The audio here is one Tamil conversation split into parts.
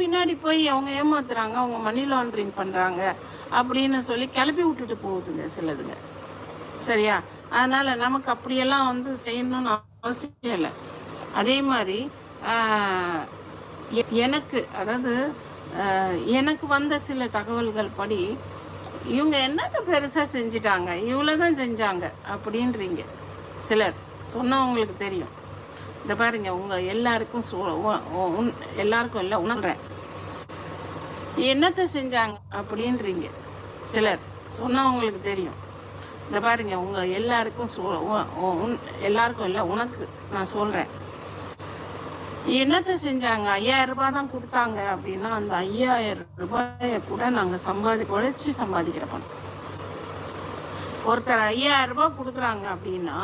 பின்னாடி போய் அவங்க ஏமாத்துறாங்க அவங்க மணி லாண்ட்ரிங் பண்ணுறாங்க அப்படின்னு சொல்லி கிளப்பி விட்டுட்டு போகுதுங்க சிலதுங்க. சரியா? அதனால் நமக்கு அப்படியெல்லாம் வந்து செய்யணும்னு அவசியம் இல்லை. அதே மாதிரி எ- எனக்கு அதாவது எனக்கு வந்த சில தகவல்கள் படி இவங்க என்னத்தை பெருசாக செஞ்சிட்டாங்க இவ்வளோ தான் செஞ்சாங்க அப்படின்றீங்க. சிலர் சொன்னவங்களுக்கு தெரியும். இந்த பாருங்க உங்கள் எல்லாருக்கும் சொ உன் எல்லாருக்கும் இல்லை உணர்றேன் என்னத்தை செஞ்சாங்க அப்படின்றீங்க? சிலர் சொன்னவங்களுக்கு தெரியும். இந்த பாருங்க உங்கள் எல்லாருக்கும் சொ எல்லாருக்கும் இல்லை உனக்கு நான் சொல்கிறேன் என்னத்தை செஞ்சாங்க? ஐயாயிரம் ரூபாய் தான் கொடுத்தாங்க அப்படின்னா அந்த ஐயாயிரம் ரூபாயை கூட நாங்கள் சம்பாதி உழைச்சி சம்பாதிக்கிற பணம். ஒருத்தர் ஐயாயிரம் ரூபாய் கொடுக்குறாங்க அப்படின்னா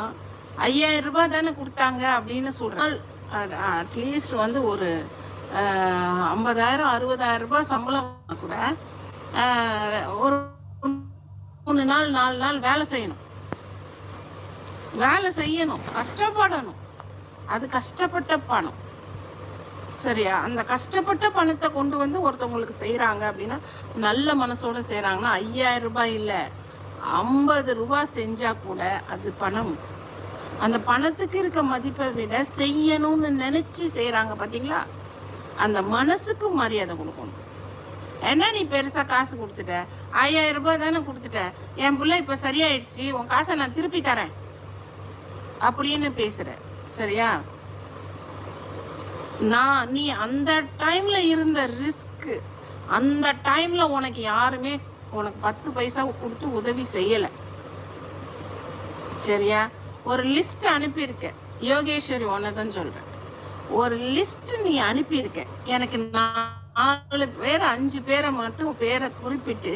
ஐயாயிரம் ரூபாய் தானே கொடுத்தாங்க அப்படின்னு சொல்கிறாங்க அட்லீஸ்ட் வந்து ஒரு ஐம்பதாயிரம் அறுபதாயிரம் ரூபாய் சம்பளம் கூட ஒரு மூணு நாள் நாலு நாள் வேலை செய்யணும். வேலை செய்யணும் கஷ்டப்படணும். அது கஷ்டப்பட்ட பணம். சரியா? அந்த கஷ்டப்பட்ட பணத்தை கொண்டு வந்து ஒருத்தவங்களுக்கு செய்கிறாங்க அப்படின்னா நல்ல மனசோட செய்கிறாங்கன்னா ஐயாயிரம் ரூபாய் இல்லை ஐம்பது ரூபாய் செஞ்சால் கூட அது பணம். அந்த பணத்துக்கு இருக்க மதிப்பை விட செய்யணும்னு நினச்சி செய்கிறாங்க பார்த்தீங்களா அந்த மனசுக்கு மரியாதை கொடுக்கணும். என்ன நீ பெருசாக காசு கொடுத்துட்ட. ஐயாயிரம் ரூபாய் தானே கொடுத்துட்ட. என் பிள்ளை இப்போ சரியாயிடுச்சு. உன் காசை நான் திருப்பி தரேன். அப்படின்னு பேசுகிற சரியா? நான் நீ அந்த டைமில் இருந்த ரிஸ்க்கு அந்த டைமில் உனக்கு யாருமே உனக்கு பத்து பைசா கொடுத்து உதவி செய்யலை. சரியா? ஒரு லிஸ்ட் அனுப்பியிருக்க யோகேஸ்வரி ஒன்று தான் சொல்கிறேன் ஒரு லிஸ்ட் நீ அனுப்பியிருக்க எனக்கு நாலு பேர் அஞ்சு பேரை மட்டும் பேரை குறிப்பிட்டு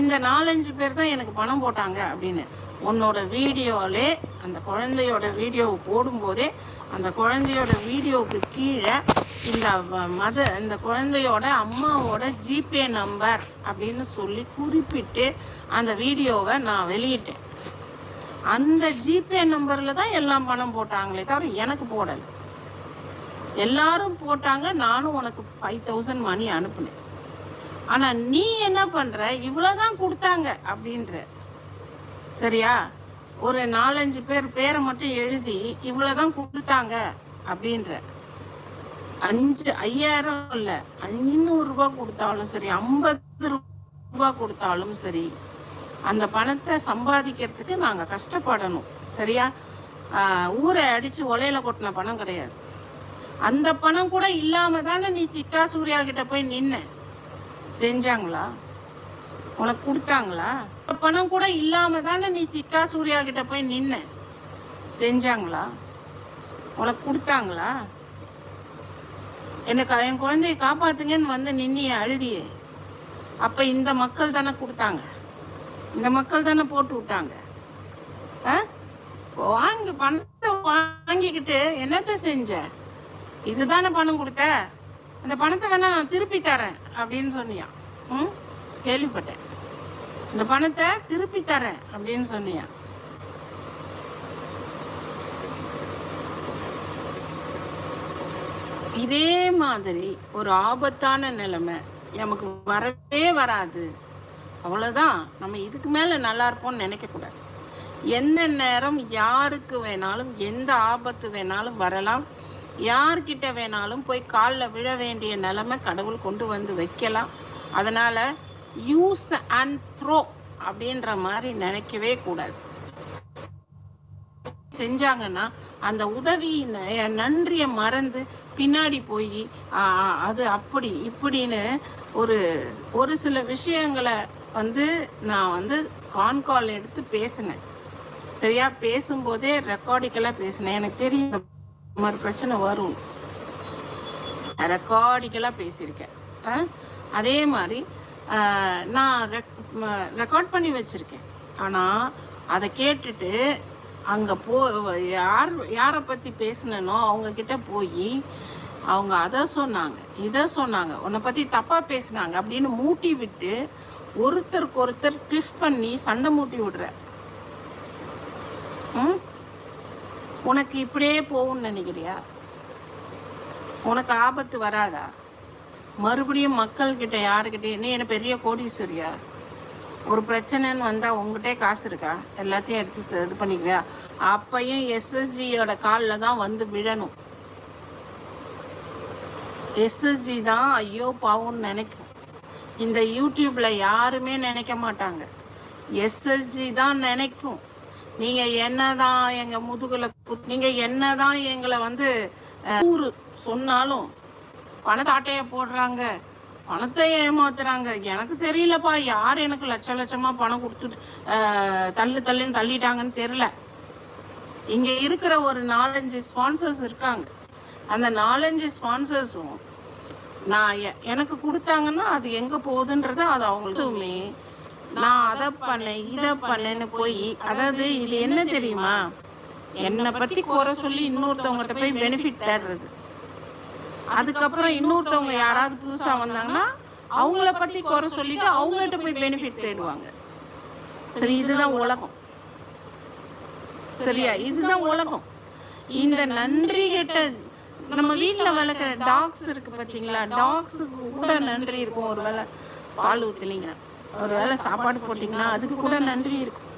இந்த நாலஞ்சு பேர் தான் எனக்கு பணம் போட்டாங்க அப்படின்னு. உன்னோட வீடியோவிலே அந்த குழந்தையோட வீடியோவை போடும்போதே அந்த குழந்தையோட வீடியோவுக்கு கீழே இந்த மத இந்த குழந்தையோட அம்மாவோட ஜிபே நம்பர் அப்படின்னு சொல்லி குறிப்பிட்டு அந்த வீடியோவை நான் வெளியிட்டேன். அந்த ஜிபே நம்பரில் தான் எல்லாம் பணம் போட்டாங்களே தவிர எனக்கு போடலை. எல்லாரும் போட்டாங்க. நானும் உனக்கு ஃபைவ் தௌசண்ட் மணி அனுப்புனேன். ஆனால் நீ என்ன பண்ணுற இவ்வளோதான் கொடுத்தாங்க அப்படின்ற. சரியா? ஒரு நாலஞ்சு பேர் பேரை மட்டும் எழுதி இவ்வளோதான் கொடுத்தாங்க அப்படின்ற. அஞ்சு ஐயாயிரம் இல்லை ஐநூறு ரூபாய் கொடுத்தாலும் சரி ஐம்பது ரூபாய் கொடுத்தாலும் சரி அந்த பணத்தை சம்பாதிக்கிறதுக்கு நாங்கள் கஷ்டப்படணும். சரியா? ஊரை அடித்து ஒலையில கொட்டின பணம் கிடையாது. அந்த பணம் கூட இல்லாம தானே நீ சிக்கா சூர்யா கிட்ட போய் நின்ன? செஞ்சாங்களா? உனக்கு கொடுத்தாங்களா? அந்த பணம் கூட இல்லாம தானே நீ சிக்கா சூர்யா கிட்ட போய் நின்ன? செஞ்சாங்களா? உனக்கு கொடுத்தாங்களா? எனக்கு என் குழந்தைய காப்பாத்துங்கன்னு வந்து நின்னிய அழுதியே. அப்ப இந்த மக்கள் தானே கொடுத்தாங்க. இந்த மக்கள் தானே போட்டு விட்டாங்க. ஆ? வாங்கி பணத்தை வாங்கிக்கிட்டு என்னத்த செஞ்ச? இதுதானே பணம் கொடுத்த? அந்த பணத்தை வேணா நான் திருப்பி தரேன் அப்படின்னு சொன்னியா? ம்? கேள்விப்பட்டேன். இந்த பணத்தை திருப்பி தரேன் அப்படின்னு சொன்னியா? இதே மாதிரி ஒரு ஆபத்தான நிலைமை நமக்கு வரவே வராது. அவ்வளோதான் நம்ம இதுக்கு மேலே நல்லா இருப்போம்னு நினைக்கக்கூடாது எந்த நேரம் யாருக்கு வேணாலும் எந்த ஆபத்து வேணாலும் வரலாம். யார்கிட்ட வேணாலும் போய் காலில் விழ வேண்டிய நிலைமை கடவுள் கொண்டு வந்து வைக்கலாம். அதனால் யூஸ் அண்ட் த்ரோ அப்படின்ற மாதிரி நினைக்கவே கூடாது. செஞ்சாங்கன்னா அந்த உதவி நன்றியை மறந்து பின்னாடி போய் அது அப்படி இப்படின்னு ஒரு ஒரு சில விஷயங்களை வந்து நான் வந்து கான்கால் எடுத்து பேசினேன். சரியா? பேசும்போதே ரெக்கார்டிக்கலாக பேசினேன். எனக்கு தெரியும். மாதிரி பிரச்சனை வரும். ரெக்கார்டிக்கலாக பேசியிருக்கேன். ஆ? அதே மாதிரி நான் ரெக்கார்ட் பண்ணி வச்சுருக்கேன். ஆனால் அதை கேட்டுட்டு அங்கே போ யார் யாரை பற்றி பேசினனோ அவங்கக்கிட்ட போய் அவங்க அதை சொன்னாங்க இதை சொன்னாங்க உன்னை பற்றி தப்பாக பேசினாங்க அப்படின்னு மூட்டி விட்டு ஒருத்தருக்கு ஒருத்தர் ட்விஸ்ட் பண்ணி சண்டை மூட்டி விடுற ம் உனக்கு இப்படியே போகும்னு நினைக்கிறியா? உனக்கு ஆபத்து வராதா? மறுபடியும் மக்கள்கிட்ட யாருக்கிட்டே நீ என்ன பெரிய கோடீஸ்வரியா? ஒரு பிரச்சனைன்னு வந்தால் உங்ககிட்டே காசு இருக்கா? எல்லாத்தையும் எடுத்து இது பண்ணிக்குவியா? அப்பையும் எஸ்எஸ்ஜியோட காலில் தான் வந்து விழணும். எஸ்எஸ்ஜி தான் ஐயோ பாவம்னு நினைக்கும். இந்த யூடியூப்பில் யாருமே நினைக்க மாட்டாங்க. எஸ்எஸ்ஜி தான் நினைக்கும். நீங்க என்னதான் எங்க முதுகுல நீங்க என்னதான் எங்களை வந்து ஊரு சொன்னாலும் பணத்தாட்டைய போடுறாங்க. பணத்தை ஏமாத்துறாங்க. எனக்கு தெரியலப்பா யார் எனக்கு லட்ச லட்சமா பணம் கொடுத்துட்டு தள்ளு தள்ளுன்னு தள்ளிட்டாங்கன்னு தெரியல. இங்க இருக்கிற ஒரு நாலஞ்சு ஸ்பான்சர்ஸ் இருக்காங்க. அந்த நாலஞ்சு ஸ்பான்சர்ஸும் நான் எ- எனக்கு கொடுத்தாங்கன்னா அது எங்க போகுதுன்றது அது அவங்களுக்குமே நான் அதை பண்ணேன் இதை பண்ணேன்னு போய் அதாவது இது என்ன தெரியுமா? என்னை பத்தி குறை சொல்லி இன்னொருத்தவங்ககிட்ட போய் பெனிஃபிட் தேடுறது. அதுக்கப்புறம் இன்னொருத்தவங்க யாராவது புதுசா வந்தாங்கன்னா அவங்கள பத்தி குறை சொல்லிட்டு அவங்கள்ட்ட போய் பெனிஃபிட் தேடுவாங்க. சரி இதுதான் உலகம். சரியா? இதுதான் உலகம். இந்த நன்றி கிட்ட நம்ம வீட்டில் வளர்க்குற டாக்ஸ் இருக்கு பாத்தீங்களா? டாக்ஸுக்கு கூட நன்றி இருக்கும். ஒரு வேளை பால் ஊத்துனீங்க ஒரு வேளை சாப்பாடு போட்டிங்கன்னா அதுக்கு கூட நன்றி இருக்கும்.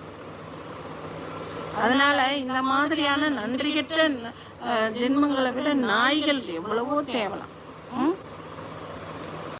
அதனால இந்த மாதிரியான நன்றிகிட்ட ஜென்மங்களை விட நாய்கள் எவ்வளவோ தேவலாம்.